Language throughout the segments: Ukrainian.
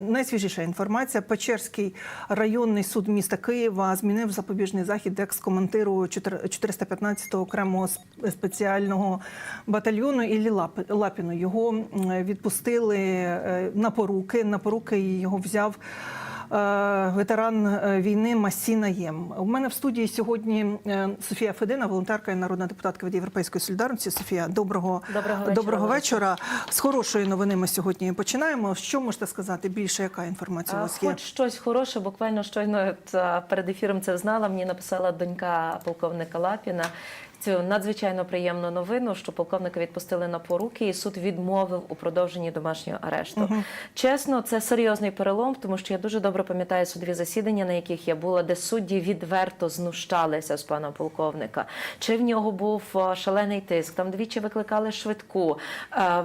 Найсвіжіша інформація. Печерський районний суд міста Києва змінив запобіжний захід екс-командиру 415-го окремого спеціального батальйону Іллі Лапіну. Його відпустили е, на поруки. На поруки його взяв. Е, Ветеран е, війни Масіна Єм. У мене в студії сьогодні е, Софія Федина, волонтерка і народна депутатка від Європейської солідарності. Софія, доброго, Доброго вечора, доброго вечора. З хорошої новини ми сьогодні починаємо. Що можете сказати більше? Яка інформація у вас є? Хоч щось хороше, буквально щойно перед ефіром це знала. Мені написала донька полковника Лапіна. Цю надзвичайно приємну новину, що полковника відпустили на поруки, і суд відмовив у продовженні домашнього арешту. Чесно, це серйозний перелом, тому що я дуже добре пам'ятаю судові засідання, на яких я була, де судді відверто знущалися з пана полковника. Чи в нього був шалений тиск? Там двічі викликали швидку.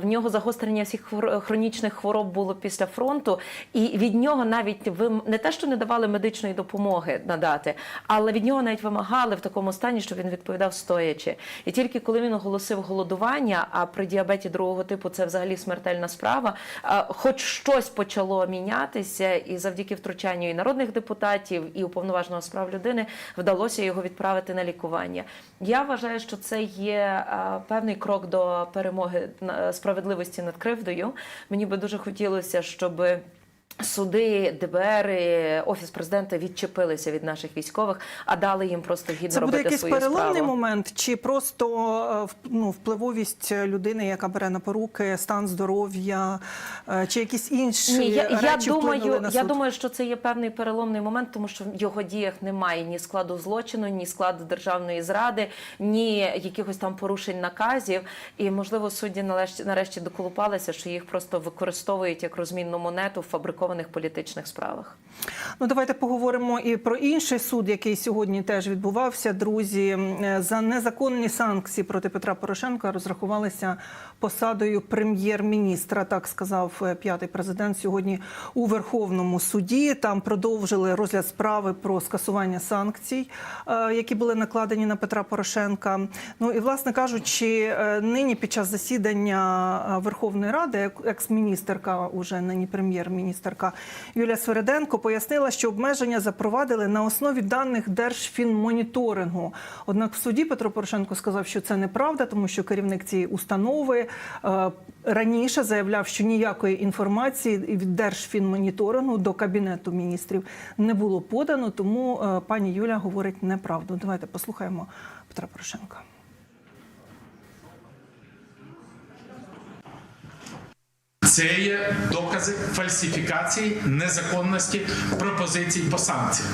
В нього загострення всіх хронічних хвороб було після фронту, і від нього навіть ви не те, що не давали медичної допомоги надати, але від нього навіть вимагали в такому стані, щоб він відповідав стоячи. І тільки коли він оголосив голодування, а при діабеті другого типу це взагалі смертельна справа. Хоч щось почало мінятися, і завдяки втручанню і народних депутатів, і уповноваженого з прав людини вдалося його відправити на лікування. Я вважаю, що це є певний крок до перемоги справедливості над кривдою. Мені би дуже хотілося, щоб. Суди, ДБР, офіс президента відчепилися від наших військових, а дали їм просто гідно Це буде робити якийсь свою переломний справу. момент, чи просто е, ну, впливовість людини, яка бере на поруки, стан здоров'я, е, чи якісь інші Ні, я, я речі вплинули думаю, на я думаю, що це є певний переломний момент, тому що в його діях немає ні складу злочину, ні складу державної зради, ні якихось там порушень наказів. І можливо судді нарешті нарешті доколупалися, що їх просто використовують як розмінну монету в фабрикованих політичних справах. Ну, давайте поговоримо і про інший суд, який сьогодні теж відбувався. Друзі, за незаконні санкції проти Петра Порошенка розрахувалися посадою прем'єр-міністра. Так сказав е, п'ятий президент сьогодні у Верховному суді. Там продовжили розгляд справи про скасування санкцій, е, які були накладені на Петра Порошенка. Ну і власне кажучи, е, нині під час засідання Верховної Ради екс-міністерка, уже нині прем'єр-міністерка Юлія Свереденко пояснила, що обмеження запровадили на основі даних Держфінмоніторингу. Однак в суді Петро Порошенко сказав, що це неправда, тому що керівник цієї установи е, раніше заявляв, що ніякої інформації від Держфінмоніторингу до кабінету міністрів не було подано. Тому е, пані Юля говорить неправду. Давайте послухаємо Петра Порошенка. Це є докази фальсифікації незаконності пропозицій по санкціям.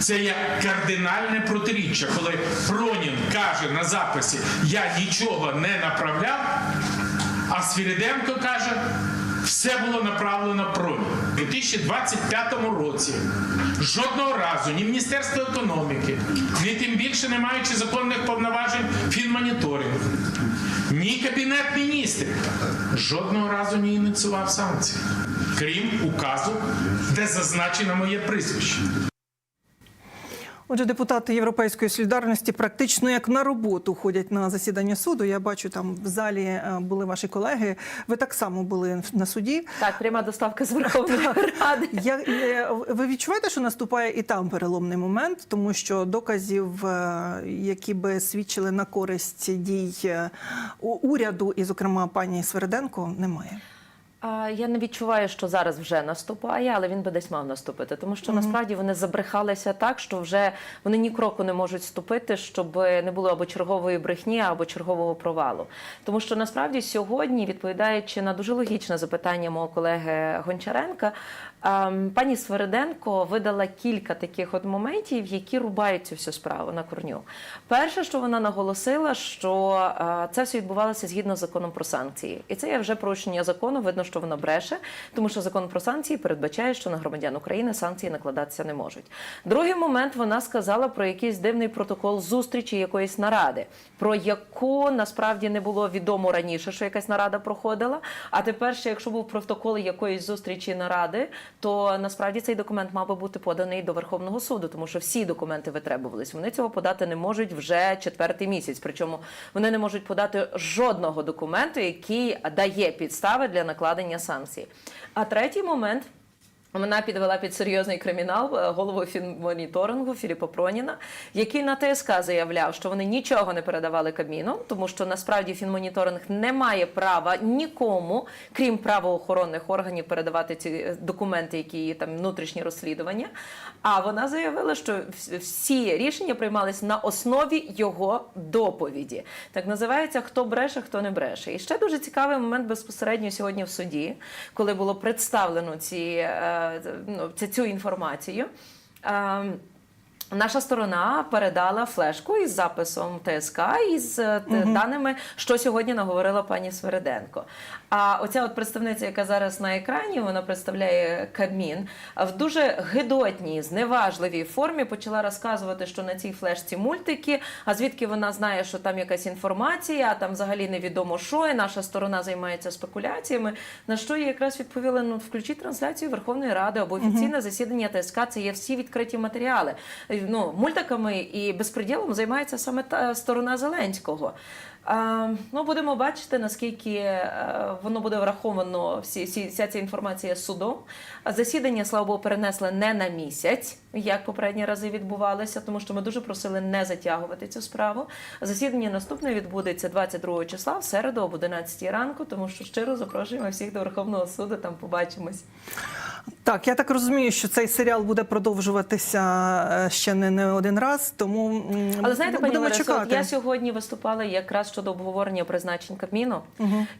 Це є кардинальне протиріччя, коли Пронін каже на записі Я нічого не направляв, а Свіріденко каже, все було направлено Пронін. У 2025 році жодного разу ні Міністерство економіки, ні тим більше не маючи законних повноважень фінмоніторингу, ні Кабінет міністрів жодного разу не ініціював санкції, крім указу, де зазначено моє прізвище. Отже, депутати Європейської солідарності практично як на роботу ходять на засідання суду. Я бачу, там в залі е, були ваші колеги. Ви так само були на суді. Так, пряма доставка з Верховної Ради. Я, е, ви відчуваєте, що наступає і там переломний момент, тому що доказів, е, які би свідчили на користь дій уряду, і, зокрема, пані Свереденко, немає. Я не відчуваю, що зараз вже наступає, але він би десь мав наступити, тому що насправді вони забрехалися так, що вже вони ні кроку не можуть ступити, щоб не було або чергової брехні, або чергового провалу. Тому що насправді сьогодні, відповідаючи на дуже логічне запитання мого колеги Гончаренка, пані Свериденко видала кілька таких от моментів, які рубають цю всю справу на корню. Перше, що вона наголосила, що е, це все відбувалося згідно з законом про санкції, і це є вже порушення закону. Видно, що вона бреше, тому що закон про санкції передбачає, що на громадян України санкції накладатися не можуть. Другий момент вона сказала про якийсь дивний протокол зустрічі якоїсь наради, про яку насправді не було відомо раніше, що якась нарада проходила. А тепер, ще якщо був протокол якоїсь зустрічі наради, то насправді цей документ мав би бути поданий до Верховного суду, тому що всі документи витребувались. Вони цього подати не можуть вже четвертий місяць. Причому вони не можуть подати жодного документу, який дає підстави для накладення санкцій. А третій момент. Вона підвела під серйозний кримінал е, голову фінмоніторингу Філіпа Проніна, який на ТСК заявляв, що вони нічого не передавали Кабміну, тому що насправді фінмоніторинг не має права нікому, крім правоохоронних органів, передавати ці е, документи, які є там внутрішні розслідування. А вона заявила, що всі рішення приймались на основі його доповіді. Так називається хто бреше, хто не бреше. І ще дуже цікавий момент безпосередньо сьогодні в суді, коли було представлено ці, е, ну, цю- інформацію. Наша сторона передала флешку із записом ТСК із т- даними, що сьогодні наговорила пані Свереденко. А оця от представниця, яка зараз на екрані, вона представляє Кабмін, в дуже гидотній, зневажливій формі почала розказувати, що на цій флешці мультики. А звідки вона знає, що там якась інформація, а там взагалі невідомо що, і наша сторона займається спекуляціями. На що я якраз відповіла: ну включіть трансляцію Верховної Ради або офіційне засідання ТСК. Це є всі відкриті матеріали. Ну мультиками і безпреділом займається саме та сторона Зеленського. А, ну, будемо бачити, наскільки е, воно буде враховано всі, всі, вся ця інформація судом. Засідання, слава Богу, перенесли не на місяць, як попередні рази відбувалося, тому що ми дуже просили не затягувати цю справу. Засідання наступне відбудеться 22 числа в середу об 11 ранку, тому що щиро запрошуємо всіх до Верховного суду. Там побачимось. Так, я так розумію, що цей серіал буде продовжуватися е, ще не, не один раз, тому Але знаєте, пані от чекати. я сьогодні виступала якраз щодо обговорення призначень Кабміну,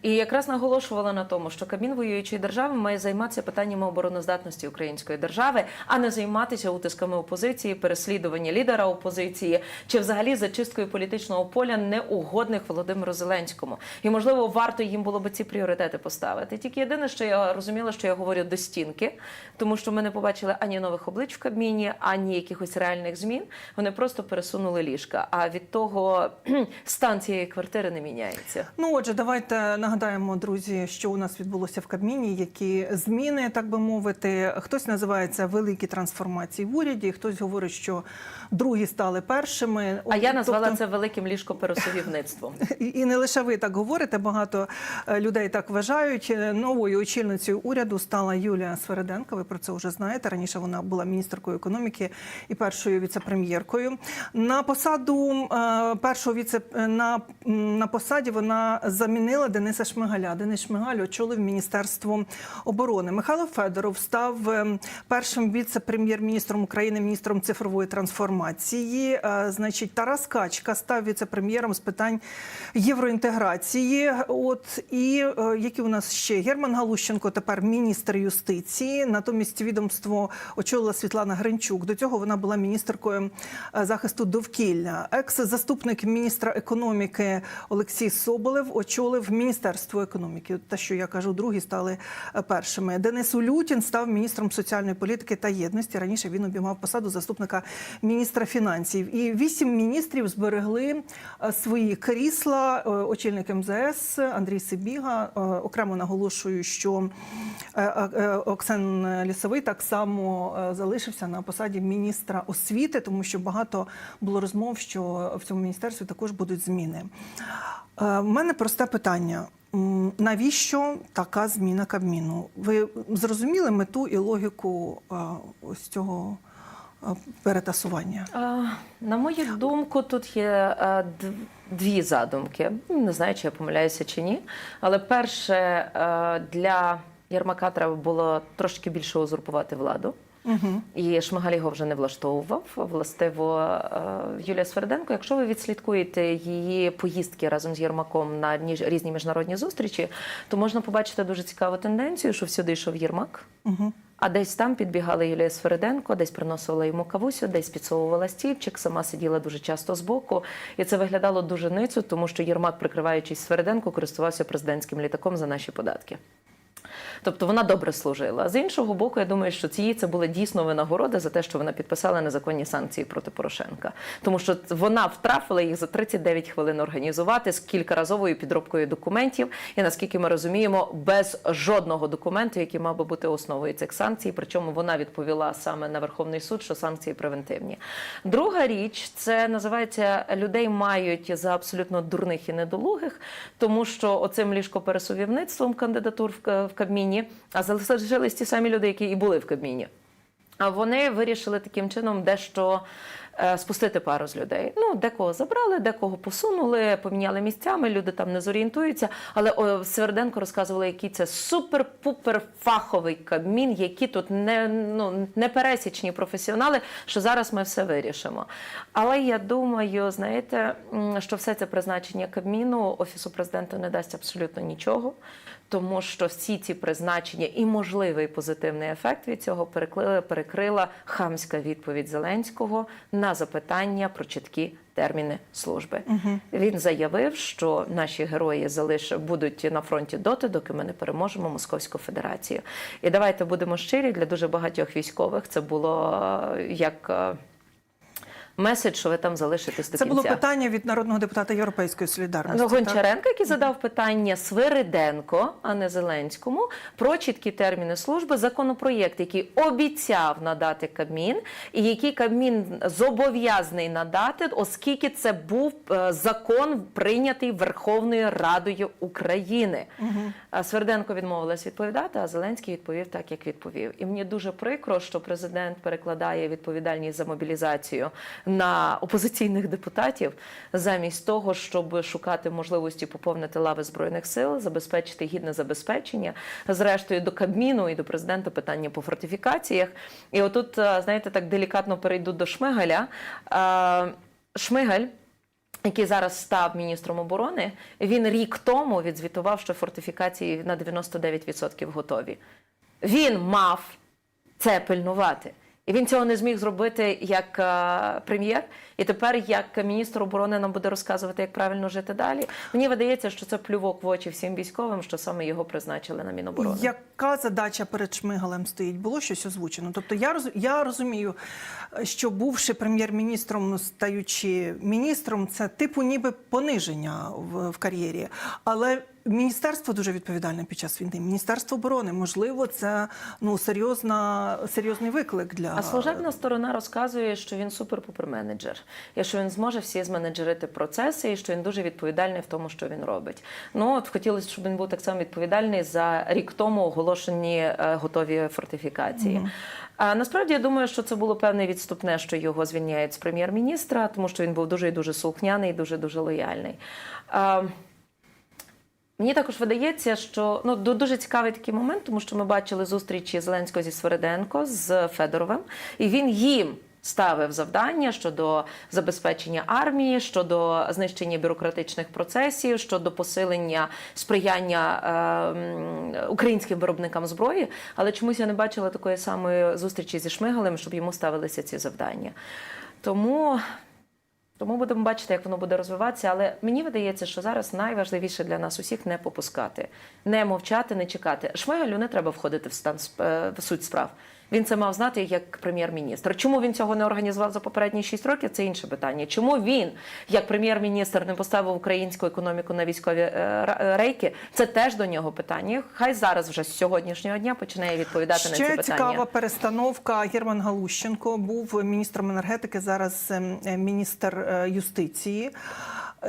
і якраз наголошувала на тому, що Кабмін воюючої держави має займатися питаннями обороноздатності української держави, а не займатися утисками опозиції, переслідування лідера опозиції чи взагалі зачисткою політичного поля неугодних Володимиру Зеленському. І можливо, варто їм було би ці пріоритети поставити. Тільки єдине, що я розуміла, що я говорю до стінки, тому що ми не побачили ані нових облич в Кабміні, ані якихось реальних змін. Вони просто пересунули ліжка. А від того стан цієї квартири не міняється. Ну, отже, давайте нагадаємо, друзі, що у нас відбулося в Кабміні, які зміни, так би мовити. Хтось називає це великі трансформації в уряді, хтось говорить, що другі стали першими. А я назвала Тобто- це великим ліжкопересувівництвом. І і не лише ви так говорите, багато е, людей так вважають. Е, Новою очільницею уряду стала Юлія Свереденко. Ви про це вже знаєте. Раніше вона була міністеркою економіки і першою віце-прем'єркою. На посаду е, першого віце на, на посаді вона замінила Дениса Шмигаля. Денис Шмигаль очолив міністерство оборони. Михайло Федоров став е, першим віце-прем'єр-міністром України, міністром цифрової трансформації. Е, Значить, Тарас Качка став віце-прем'єром з питань євроінтеграції. От і е, які у нас ще Герман Галущенко, тепер міністр юстиції. Натомість відомство очолила Світлана Гринчук. До цього вона була міністеркою е, захисту довкілля. Екс-заступник міністра економіки Олексій Соболев очолив міністерство економіки. Те, що я кажу, другі стали е, першими. Денис Улютін став міністром соціальної політики та єдності. Раніше він обіймав посаду заступника міністра фінансів. І вісім міністрів зберегли е, свої крісла. Очільник МЗС Андрій Сибіга окремо наголошую, що Оксен Лісовий так само е, залишився на посаді міністра освіти, тому що багато було розмов, що в цьому міністерстві також будуть зміни. Е, У мене просте питання. Навіщо така зміна Кабміну? Ви зрозуміли мету і логіку е, ось цього е, перетасування? На мою думку, тут є е, дві задумки. Не знаю, чи я помиляюся чи ні. Але перше, е, для Єрмака треба було трошки більше узурпувати владу. Угу. І Шмигаль його вже не влаштовував. Властиво е, Юлія Сверденко, якщо ви відслідкуєте її поїздки разом з Єрмаком на різні міжнародні зустрічі, то можна побачити дуже цікаву тенденцію, що всюди йшов Єрмак. Угу. А десь там підбігала Юлія Свериденко, десь приносила йому кавусю, десь підсовувала стільчик, сама сиділа дуже часто збоку. І це виглядало дуже ницю, тому що Єрмак, прикриваючись Свериденко, користувався президентським літаком за наші податки. Тобто вона добре служила. З іншого боку, я думаю, що ці це була дійсно винагорода за те, що вона підписала незаконні санкції проти Порошенка, тому що вона втрафила їх за 39 хвилин організувати з кількаразовою підробкою документів. І наскільки ми розуміємо, без жодного документу, який мав би бути основою цих санкцій. Причому вона відповіла саме на Верховний суд, що санкції превентивні. Друга річ це називається людей мають за абсолютно дурних і недолугих, тому що оцим ліжкопересувівництвом кандидатур в в Кабміні Кабміні, а залишились ті самі люди, які і були в Кабміні. А вони вирішили таким чином дещо е, спустити пару з людей. Ну, декого забрали, декого посунули, поміняли місцями, люди там не зорієнтуються. Але о, Сверденко розказували, який це супер-пупер фаховий кабмін, які тут не, ну, непересічні професіонали, що зараз ми все вирішимо. Але я думаю, знаєте, що все це призначення Кабміну Офісу президента не дасть абсолютно нічого. Тому що всі ці призначення і можливий позитивний ефект від цього перекли- перекрила хамська відповідь Зеленського на запитання про чіткі терміни служби. Він заявив, що наші герої залиш будуть на фронті доти, доки ми не переможемо Московську Федерацію. І давайте будемо щирі для дуже багатьох військових. Це було е, як. Меседж, що ви там залишитесь до Це кінця. було питання від народного депутата Європейської солідарності. Ну. Гончаренко, який задав питання Свириденко, а не Зеленському, про чіткі терміни служби, законопроєкт, який обіцяв надати Кабмін, і який Кабмін зобов'язаний надати, оскільки це був е, закон прийнятий Верховною Радою України. А Сверденко відмовилась відповідати, а Зеленський відповів так, як відповів. І мені дуже прикро, що президент перекладає відповідальність за мобілізацію на опозиційних депутатів, замість того, щоб шукати можливості поповнити лави збройних сил, забезпечити гідне забезпечення. Зрештою, до Кабміну і до президента питання по фортифікаціях. І отут, е, знаєте, так делікатно перейду до Шмигаля. Е, Шмигаль який зараз став міністром оборони, він рік тому відзвітував, що фортифікації на 99% готові. Він мав це пильнувати. І він цього не зміг зробити як е, прем'єр. І тепер, як міністр оборони, нам буде розказувати, як правильно жити далі. Мені видається, що це плювок в очі всім військовим, що саме його призначили на Міноборони. Яка задача перед Шмигалем стоїть? Було щось озвучено? Тобто я роз, я розумію, що бувши прем'єр-міністром, стаючи міністром, це типу ніби пониження в, в кар'єрі. Але міністерство дуже відповідальне під час війни. Міністерство оборони, можливо, це ну серйозна серйозний виклик для А служебна сторона розказує, що він супер-пупер-менеджер, і що він зможе всі зменеджерити процеси, і що він дуже відповідальний в тому, що він робить. Ну от хотілося, щоб він був так само відповідальний за рік тому оголошені е, готові фортифікації. А насправді я думаю, що це було певне відступне, що його звільняють з прем'єр-міністра, тому що він був дуже і дуже слухняний, і дуже дуже лояльний. А, Мені також видається, що ну ду- дуже цікавий такий момент, тому що ми бачили зустрічі Зеленського зі Свериденко з Федоровим, і він їм ставив завдання щодо забезпечення армії, щодо знищення бюрократичних процесів, щодо посилення сприяння е, українським виробникам зброї. Але чомусь я не бачила такої самої зустрічі зі Шмигалем, щоб йому ставилися ці завдання. Тому тому будемо бачити, як воно буде розвиватися. Але мені видається, що зараз найважливіше для нас усіх не попускати, не мовчати, не чекати. Шмигалю не треба входити в стан е, в суть справ. Він це мав знати як прем'єр-міністр. Чому він цього не організував за попередні шість років? Це інше питання. Чому він, як прем'єр-міністр, не поставив українську економіку на військові е, рейки? Це теж до нього питання. Хай зараз вже з сьогоднішнього дня починає відповідати на ці Ще цікава перестановка. Герман Галущенко був міністром енергетики, зараз ем, е, міністр е, юстиції.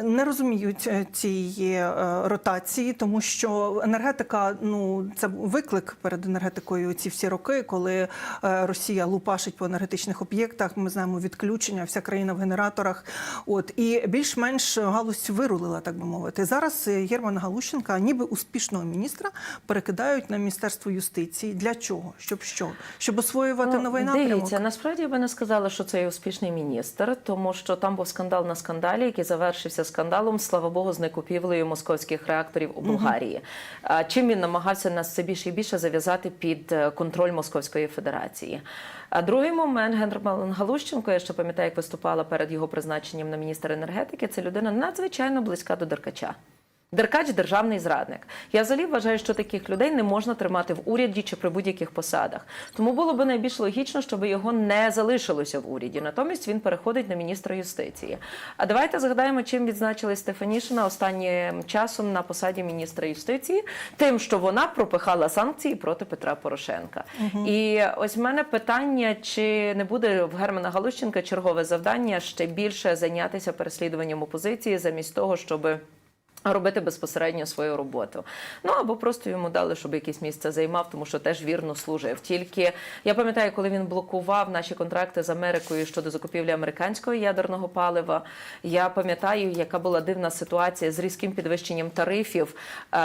Не розуміють е, цієї е, ротації, тому що енергетика ну це виклик перед енергетикою ці всі роки, коли е, Росія лупашить по енергетичних об'єктах. Ми знаємо відключення, вся країна в генераторах. От і більш-менш галузь вирулила, так би мовити. Зараз Германа Галущенка, ніби успішного міністра, перекидають на міністерство юстиції. Для чого? Щоб що? Щоб освоювати новий напрямок? Ну, Дивіться, насправді я би не сказала, що це є успішний міністр, тому що там був скандал на скандалі, який завершився скандалом, слава Богу, з некупівлею московських реакторів у Болгарії. А Чим він намагався нас все більше і більше зав'язати під е, контроль Московської Федерації. А другий момент Генерман Галущенко, я ще пам'ятаю, як виступала перед його призначенням на міністра енергетики. Це людина надзвичайно близька до Деркача. Деркач державний зрадник. Я взагалі вважаю, що таких людей не можна тримати в уряді чи при будь-яких посадах. Тому було б найбільш логічно, щоб його не залишилося в уряді. Натомість він переходить на міністра юстиції. А давайте згадаємо, чим відзначили Стефанішина останнім часом на посаді міністра юстиції, тим, що вона пропихала санкції проти Петра Порошенка. І ось в мене питання: чи не буде в Германа Галущенка чергове завдання ще більше зайнятися переслідуванням опозиції, замість того, щоби робити безпосередньо свою роботу. Ну або просто йому дали, щоб якесь місце займав, тому що теж вірно служив. Тільки я пам'ятаю, коли він блокував наші контракти з Америкою щодо закупівлі американського ядерного палива. Я пам'ятаю, яка була дивна ситуація з різким підвищенням тарифів. е,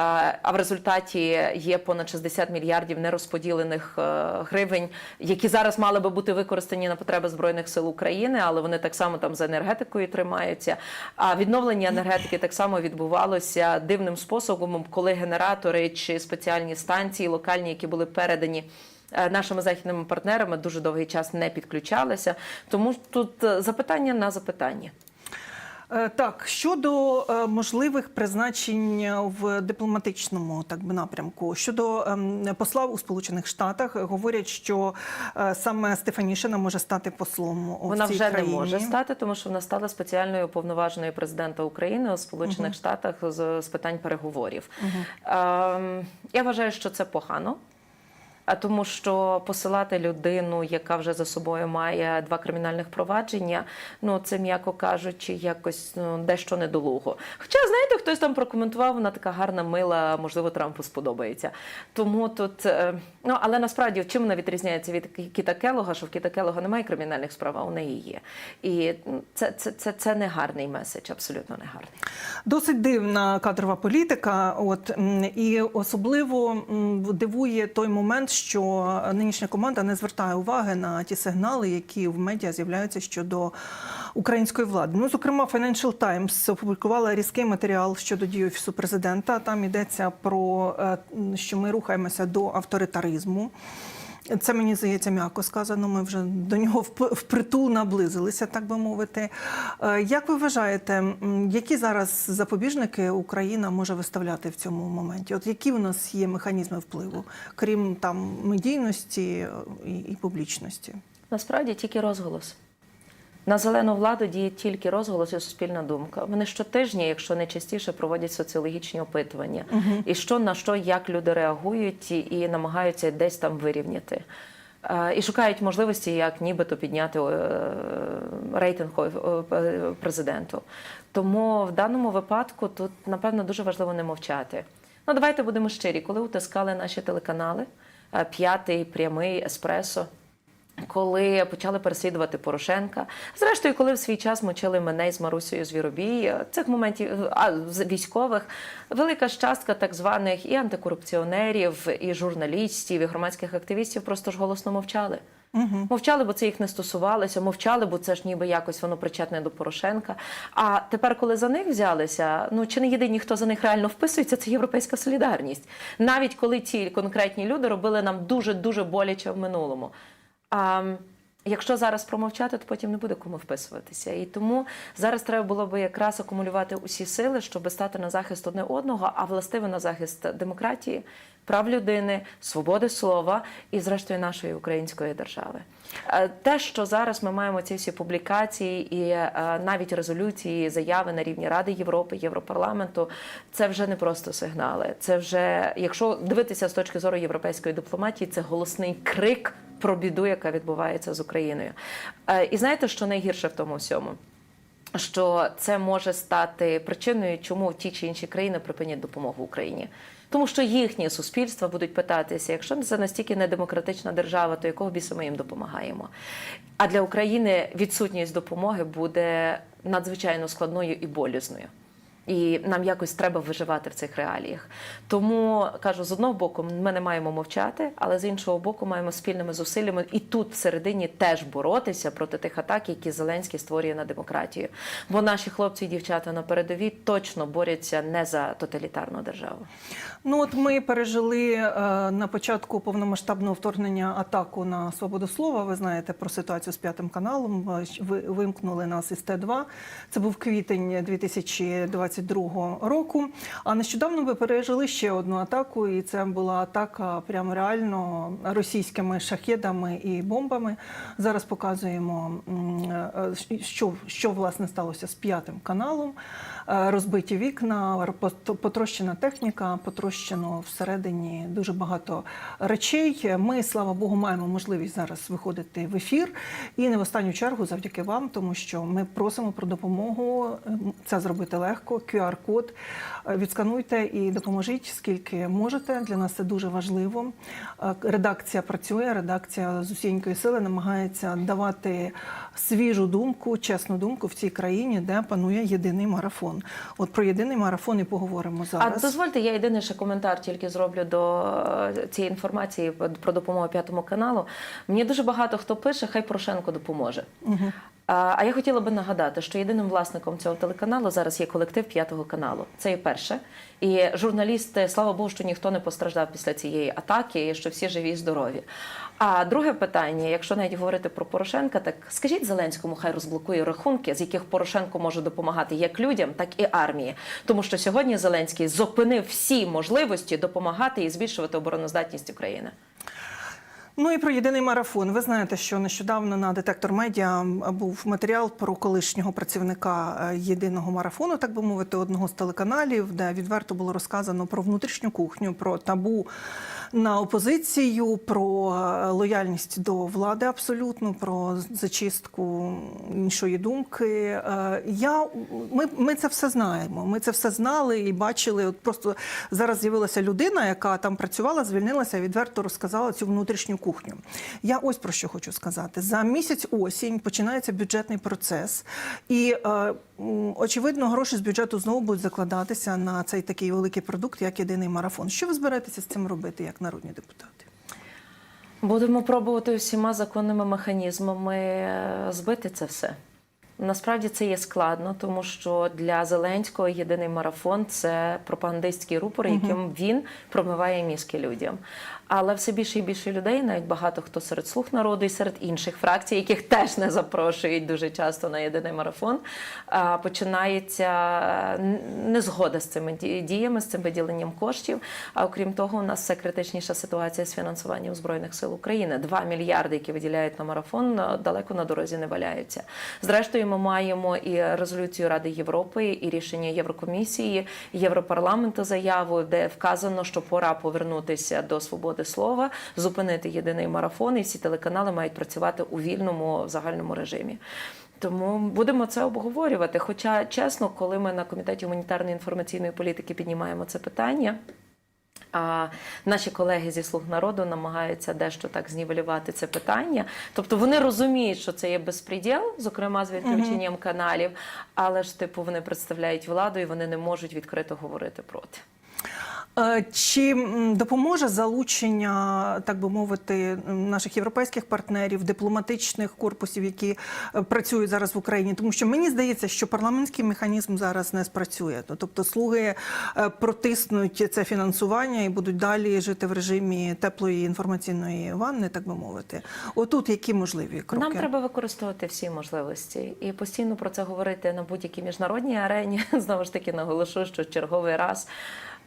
А в результаті є понад 60 мільярдів нерозподілених е, гривень, які зараз мали би бути використані на потреби збройних сил України, але вони так само там за енергетикою тримаються. А відновлення енергетики так само відбувалося дивним способом, коли генератори чи спеціальні станції локальні, які були передані. е, Нашими західними партнерами дуже довгий час не підключалися, тому тут е, запитання на запитання. Е, Так, щодо е, можливих призначень в дипломатичному так би напрямку, щодо ем, посла у Сполучених Штатах, говорять, що е, саме Стефанішина може стати послом у Вона цій вже країні. не може стати, тому що вона стала спеціальною уповноваженою президента України у Сполучених Штатах з, з питань переговорів. Ем, я вважаю, що це погано. А тому, що посилати людину, яка вже за собою має два кримінальних провадження, ну це м'яко кажучи, якось ну дещо недолуго. Хоча знаєте, хтось там прокоментував, вона така гарна, мила, можливо, Трампу сподобається. Тому тут е, ну але насправді чим вона відрізняється від Кіта Келога, що в Кіта Келога немає кримінальних справ, а у неї є. І це, це, це, це не гарний меседж, абсолютно не гарний. Досить дивна кадрова політика. От і особливо дивує той момент, що нинішня команда не звертає уваги на ті сигнали, які в медіа з'являються щодо української влади. Ну, зокрема, Financial Times опублікувала різкий матеріал щодо дій офісу президента. Там йдеться про е, що ми рухаємося до авторитаризму. Це мені здається м'яко сказано. Ми вже до нього вп- впритул наблизилися, так би мовити. Е, Як ви вважаєте, які зараз запобіжники Україна може виставляти в цьому моменті? От які у нас є механізми впливу, крім там медійності е, і, і публічності? Насправді тільки розголос. На зелену владу діє тільки розголос і суспільна думка. Вони щотижня, якщо не частіше, проводять соціологічні опитування. І що на що, як люди реагують і, намагаються десь там вирівняти. Е, І шукають можливості, як нібито підняти е, рейтинг е, президенту. Тому в даному випадку тут, напевно, дуже важливо не мовчати. Ну, давайте будемо щирі, коли утискали наші телеканали, е, п'ятий, прямий, еспресо коли почали переслідувати Порошенка. Зрештою, коли в свій час мочили мене з Марусею Звіробій, цих моментів а, з військових, велика частка так званих і антикорупціонерів, і журналістів, і громадських активістів просто ж голосно мовчали. Угу. Мовчали, бо це їх не стосувалося, мовчали, бо це ж ніби якось воно причетне до Порошенка. А тепер, коли за них взялися, ну чи не єдині, хто за них реально вписується, це європейська солідарність. Навіть коли ці конкретні люди робили нам дуже дуже боляче в минулому. А якщо зараз промовчати, то потім не буде кому вписуватися. І тому зараз треба було би якраз акумулювати усі сили, щоб стати на захист одне одного, а властиво на захист демократії, прав людини, свободи слова і, зрештою, нашої української держави. Е, Те, що зараз ми маємо ці всі публікації і е, навіть резолюції, заяви на рівні Ради Європи, Європарламенту, це вже не просто сигнали. Це вже, якщо дивитися з точки зору європейської дипломатії, це голосний крик про біду, яка відбувається з Україною. Е, І знаєте, що найгірше в тому всьому? Що це може стати причиною, чому ті чи інші країни припинять допомогу Україні. Тому що їхні суспільства будуть питатися, якщо це настільки недемократична держава, то якого біса ми їм допомагаємо? А для України відсутність допомоги буде надзвичайно складною і болізною. І нам якось треба виживати в цих реаліях. Тому кажу, з одного боку, ми не маємо мовчати, але з іншого боку, маємо спільними зусиллями і тут всередині теж боротися проти тих атак, які Зеленський створює на демократію. Бо наші хлопці і дівчата на передовій точно борються не за тоталітарну державу. Ну от ми пережили е, на початку повномасштабного вторгнення атаку на свободу слова. Ви знаєте про ситуацію з п'ятим каналом. Е, Ви вимкнули нас із Т2. Це був квітень 2022 року. А нещодавно ви пережили ще одну атаку, і це була атака прямо реально російськими шахедами і бомбами. Зараз показуємо, е, що, що власне сталося з п'ятим каналом. Е, розбиті вікна, пот- потрощена техніка, потрощено всередині дуже багато речей. Ми, слава Богу, маємо можливість зараз виходити в ефір. І не в останню чергу завдяки вам, тому що ми просимо про допомогу. Це зробити легко. QR-код Е, відскануйте і допоможіть скільки можете. Для нас це дуже важливо. Е, Редакція працює, редакція з усінької сили намагається давати свіжу думку, чесну думку в цій країні, де панує єдиний марафон. От про єдиний марафон і поговоримо зараз. А дозвольте, я єдиний ще коментар тільки зроблю до е, цієї інформації про допомогу п'ятому каналу. Мені дуже багато хто пише, хай Порошенко допоможе. А а я хотіла би нагадати, що єдиним власником цього телеканалу зараз є колектив п'ятого каналу. Це є перше. І журналісти, слава Богу, що ніхто не постраждав після цієї атаки, і що всі живі і здорові. А друге питання, якщо навіть говорити про Порошенка, так скажіть Зеленському, хай розблокує рахунки, з яких Порошенко може допомагати як людям, так і армії. Тому що сьогодні Зеленський зупинив всі можливості допомагати і збільшувати обороноздатність України. Ну і про єдиний марафон. Ви знаєте, що нещодавно на детектор медіа був матеріал про колишнього працівника е, єдиного марафону, так би мовити, одного з телеканалів, де відверто було розказано про внутрішню кухню, про табу на опозицію, про е, лояльність до влади, абсолютно, про зачистку іншої думки. Е, Я ми, ми це все знаємо. Ми це все знали і бачили. От просто зараз з'явилася людина, яка там працювала, звільнилася, відверто розказала цю внутрішню кухню. Я ось про що хочу сказати: за місяць осінь починається бюджетний процес, і е, очевидно, гроші з бюджету знову будуть закладатися на цей такий великий продукт, як єдиний марафон. Що ви збираєтеся з цим робити, як народні депутати? Будемо пробувати усіма законними механізмами е, збити це все. Насправді це є складно, тому що для Зеленського єдиний марафон це пропагандистський рупор, яким він промиває мізки людям. Але все більше і більше людей, навіть багато хто серед слуг народу і серед інших фракцій, яких теж не запрошують дуже часто на єдиний марафон, починається незгода з цими діями, з цим виділенням коштів. А окрім того, у нас все критичніша ситуація з фінансуванням збройних сил України. Два мільярди, які виділяють на марафон, далеко на дорозі не валяються. Зрештою, ми маємо і резолюцію Ради Європи, і рішення Єврокомісії, Європарламенту заяву, де вказано, що пора повернутися до свободи слова, зупинити єдиний марафон, і всі телеканали мають працювати у вільному загальному режимі. Тому будемо це обговорювати. Хоча, чесно, коли ми на комітеті гуманітарної інформаційної політики піднімаємо це питання. А наші колеги зі слуг народу намагаються дещо так знівелювати це питання. Тобто вони розуміють, що це є безпреділ, зокрема з відключенням каналів, але ж типу вони представляють владу і вони не можуть відкрито говорити проти. Е, Чи допоможе залучення, так би мовити, наших європейських партнерів, дипломатичних корпусів, які е, працюють зараз в Україні? Тому що мені здається, що парламентський механізм зараз не спрацює. Тобто слуги е, протиснуть це фінансування і будуть далі жити в режимі теплої інформаційної ванни, так би мовити. Отут які можливі кроки? Нам треба використовувати всі можливості і постійно про це говорити на будь-якій міжнародній арені. Знову ж таки, наголошу, що черговий раз.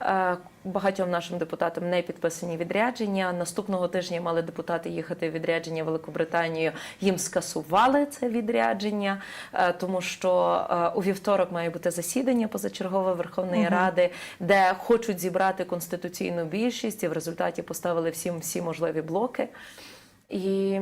Е, Багатьом нашим депутатам не підписані відрядження. Наступного тижня мали депутати їхати в відрядження в Великобританію. Їм скасували це відрядження, е, тому що е, у вівторок має бути засідання позачергове Верховної Ради, де хочуть зібрати конституційну більшість, і в результаті поставили всім всі можливі блоки. І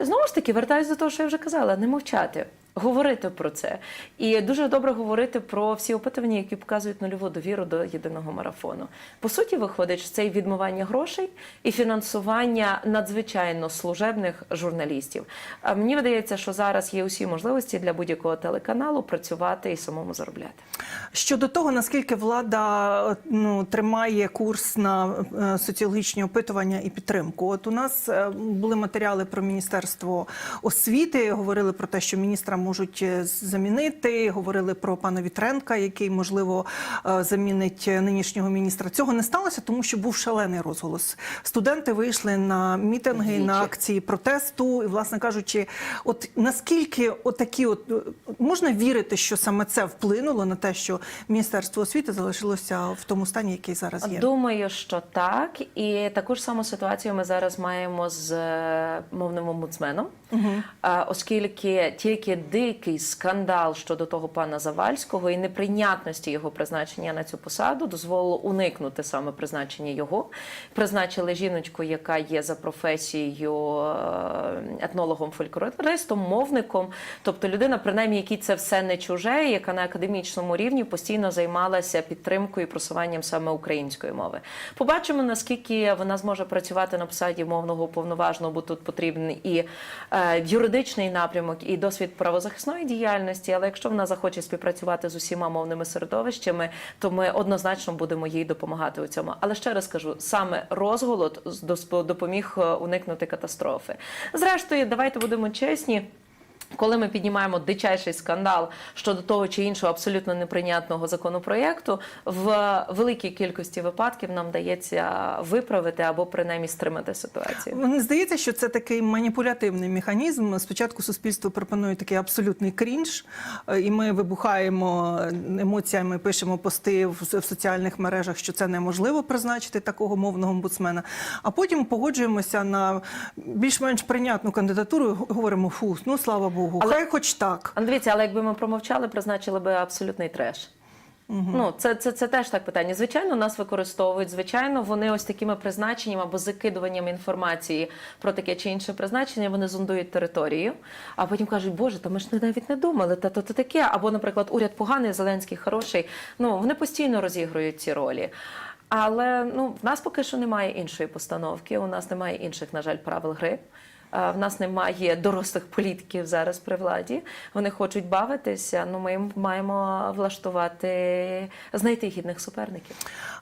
Знову ж таки, вертаюсь до того, що я вже казала, не мовчати, говорити про це. І дуже добре говорити про всі опитування, які показують нульову довіру до єдиного марафону. По суті, виходить, що це і відмивання грошей і фінансування надзвичайно служебних журналістів. А мені видається, що зараз є усі можливості для будь-якого телеканалу працювати і самому заробляти. Щодо того, наскільки влада ну, тримає курс на е, соціологічні опитування і підтримку. От у нас е, були матеріали про міністерство освіти, говорили про те, що міністра можуть е, замінити. Говорили про пана Вітренка, який можливо е, замінить нинішнього міністра. Цього не сталося, тому що був шалений розголос. Студенти вийшли на мітинги, на акції протесту, і, власне кажучи, от наскільки отакі, от е, можна вірити, що саме це вплинуло на те, що міністерство освіти залишилося в тому стані, який зараз є. Думаю, що так. І таку ж саму ситуацію ми зараз маємо з е, мовним омбудсменом, Е, оскільки тільки дикий скандал щодо того пана Завальського і неприйнятності його призначення на цю посаду дозволило уникнути саме призначення його. Призначили жіночку, яка є за професією е, етнологом, фольклористом, мовником, тобто людина, принаймні, якій це все не чуже, яка на академічному рівні постійно займалася підтримкою і просуванням саме української мови. Побачимо, наскільки вона зможе працювати на посаді мовного уповноваженого, бо тут потрібен і е, юридичний напрямок, і досвід правозахисної діяльності. Але якщо вона захоче співпрацювати з усіма мовними середовищами, то ми однозначно будемо їй допомагати у цьому. Але ще раз кажу, саме розголод допоміг е, уникнути катастрофи. Зрештою, давайте будемо чесні. Коли ми піднімаємо дичайший скандал щодо того чи іншого абсолютно неприйнятного законопроєкту, в великій кількості випадків нам дається виправити або принаймні стримати ситуацію. Мені здається, що це такий маніпулятивний механізм. Спочатку суспільство пропонує такий абсолютний крінж, е, і ми вибухаємо емоціями, пишемо пости в, соціальних мережах, що це неможливо призначити такого мовного омбудсмена. А потім погоджуємося на більш-менш прийнятну кандидатуру. Говоримо, фу, ну слава Богу, Але- хай хоч так. А дивіться, але якби ми промовчали, призначили би абсолютний треш. Ну, це, це, це теж так питання. Звичайно, нас використовують. Звичайно, вони ось такими призначеннями або закидуванням інформації про таке чи інше призначення вони зондують територію, а потім кажуть, Боже, та ми ж навіть не думали, та то, то таке. Або, наприклад, уряд поганий, Зеленський хороший. Ну вони постійно розігрують ці ролі. Але ну, в нас поки що немає іншої постановки. У нас немає інших, на жаль, правил гри. Е, В нас немає дорослих політиків зараз при владі. Вони хочуть бавитися. Ну ми їм маємо влаштувати, знайти гідних суперників.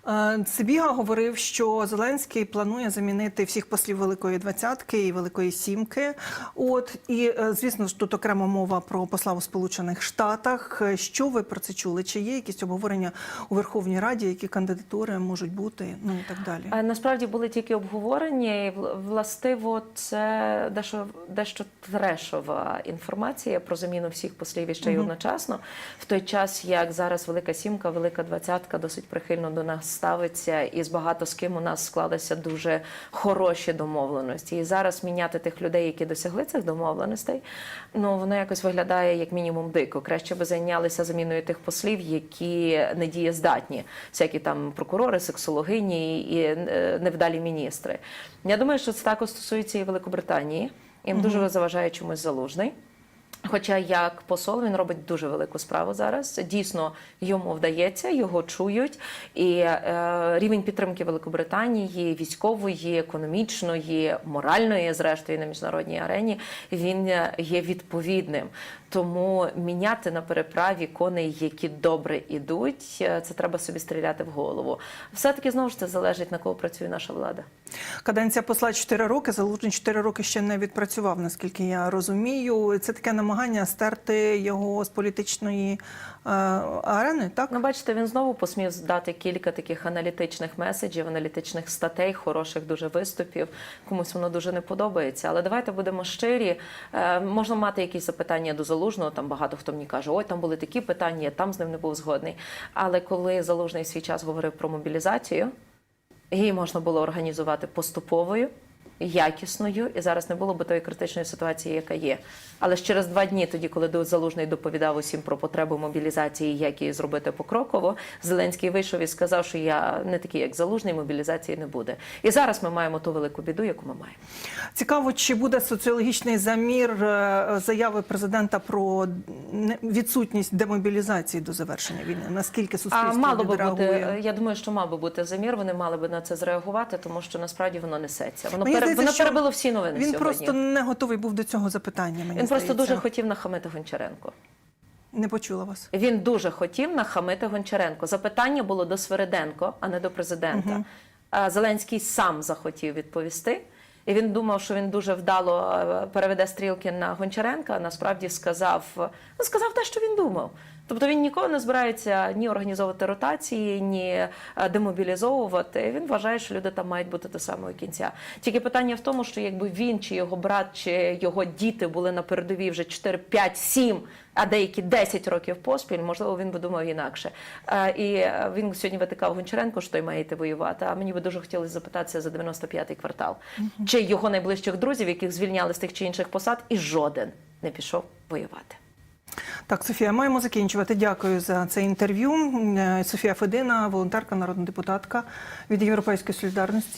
Е, Сибіга говорив, що Зеленський планує замінити всіх послів Великої двадцятки і Великої Сімки. От і е, звісно ж тут окрема мова про посла у Сполучених Штатах. Що ви про це чули? Чи є якісь обговорення у Верховній Раді, які кандидатури можуть бути? Ну і так далі. Насправді були тільки обговорення, і вл- властиво це дещо, дещо трешова інформація про заміну всіх послів і ще й одночасно. В той час, як зараз Велика Сімка, Велика Двадцятка досить прихильно до нас ставиться, і з багато з ким у нас склалися дуже хороші домовленості. І зараз міняти тих людей, які досягли цих домовленостей, ну воно якось виглядає як мінімум дико. Краще би зайнялися заміною тих послів, які недієздатні, всякі там прокурори, сексологині і е, невдалі міністри. Я думаю, що це також стосується і Великобританії. Їм дуже заважає чомусь залужний. Хоча як посол він робить дуже велику справу зараз. Дійсно йому вдається, його чують, і е, рівень підтримки Великобританії, військової, економічної, моральної, зрештою на міжнародній арені, він е, є відповідним. Тому міняти на переправі коней, які добре ідуть, е, це треба собі стріляти в голову. Все таки знову ж це залежить на кого працює наша влада. Каденція посла 4 роки. Залужний 4 роки ще не відпрацював, наскільки я розумію. Це таке намагання стерти його з політичної е, арени. Так Ну, бачите, він знову посмів дати кілька таких аналітичних меседжів, аналітичних статей, хороших дуже виступів. Комусь воно дуже не подобається. Але давайте будемо щирі. Е, можна мати якісь запитання до залужного. Там багато хто мені каже, ой, там були такі питання, я там з ним не був згодний. Але коли залужний свій час говорив про мобілізацію, її можна було організувати поступовою. Якісною і зараз не було би тої критичної ситуації, яка є. Але ж через два дні, тоді, коли залужний доповідав усім про потребу мобілізації, як її зробити покроково, Зеленський вийшов і сказав, що я не такий, як залужний, мобілізації не буде. І зараз ми маємо ту велику біду, яку ми маємо. Цікаво, чи буде соціологічний замір е, заяви президента про відсутність демобілізації до завершення війни. Наскільки А суспільство мало би бути, я думаю, що мав би бути замір. Вони мали би на це зреагувати, тому що насправді воно несеться. Воно Мені пере, здається, воно що перебило всі новини Він сьогодні. просто не готовий був до цього запитання. Мені Він просто дуже хотів нахамити Гончаренко. не почула вас. Він дуже хотів нахамити Гончаренко. Запитання було до Свериденко, а не до президента. А Зеленський сам захотів відповісти. І він думав, що він дуже вдало е, переведе стрілки на Гончаренка. А насправді сказав, ну, сказав те, що він думав. Тобто він ніколи не збирається ні організовувати ротації, ні е, демобілізовувати. Він вважає, що люди там мають бути до самого кінця. Тільки питання в тому, що якби він чи його брат, чи його діти були на передовій вже 4, 5, 7, а деякі 10 років поспіль, можливо, він би думав інакше. Е, І е, він сьогодні витикав Гончаренко, що той має йти воювати. А мені би дуже хотілося запитатися за 95-й квартал. Чи його найближчих друзів, яких звільняли з тих чи інших посад, і жоден не пішов воювати. Так, Софія, маємо закінчувати. Дякую за це інтерв'ю. Е, Софія Федина, волонтерка, народна депутатка від Європейської солідарності.